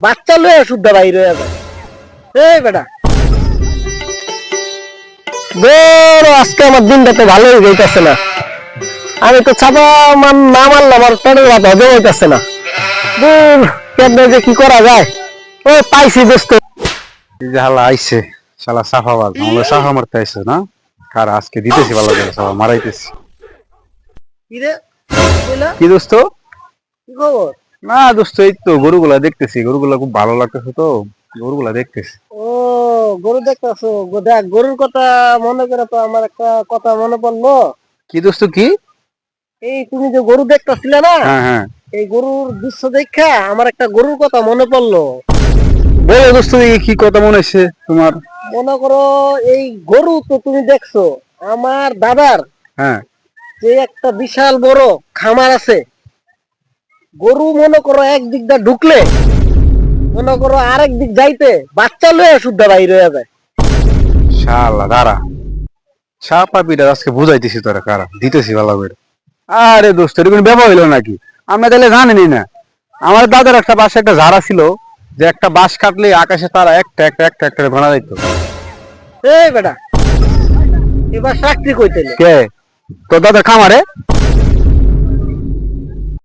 বাচ্চা লয়ে শুদ্ধ বাইর হয়ে যায় এই বেটা। বড় আজকে আমার দিনটা তো ভালোই যাইতেছে না। আমি তো মান না মারলাম আমার পেটের ভাত হজম হইতেছে না। দূর কেমনে যে কি করা যায়? ও পাইছি দোস্ত। যে আইছে শালা সাফাবাজ আমরা সাফা মারতে আইছে না? কার আজকে দিতেছি ভালো করে সাফা মারাইতেছি। কি রে? কি দোস্ত? কি খবর? না দোস্ত এই তো গরুগুলা দেখতেছি। গরুগুলা খুব ভালো লাগতেছে তো গরুগুলা দেখতেছি। ও গরু দেখতেছো? দেখ গরুর কথা মনে করে তো আমার একটা কথা মনে পড়ল। কি দোস্ত কি? এই তুমি যে গরু দেখতেছিলে না হ্যাঁ হ্যাঁ। এই গরুর দৃশ্য দেখা আমার একটা গরুর কথা মনে পড়ল। বলো দোস্ত কি কথা মনে হচ্ছে তোমার। মনে করো এই গরু তো তুমি দেখছ আমার দাদার হ্যাঁ। যে একটা বিশাল বড় খামার আছে গরু মনে করো একদিক দা ঢুকলে মনে করো আরেক দিক যাইতে বাচ্চা লয়ে শুদ্ধ বাইর হয়ে যায়। শালা দাঁড়া। চা পাপিটা আজকে বুঝাইতেছি তোরা কারা? দিতেছি ভালো করে। আরে দোস্ত এটা কোনো ব্যাপার হইল নাকি? আমরা তাহলে জানিনি না। আমার দাদার একটা বাসে একটা ঝাড়া ছিল যে একটা বাঁশ কাটলে আকাশে তারা একটা একটা একটা একটা করে ভাড়া দিত। এই বেটা এবার চাকরি কইতেলে কে? তোর দাদার খামারে?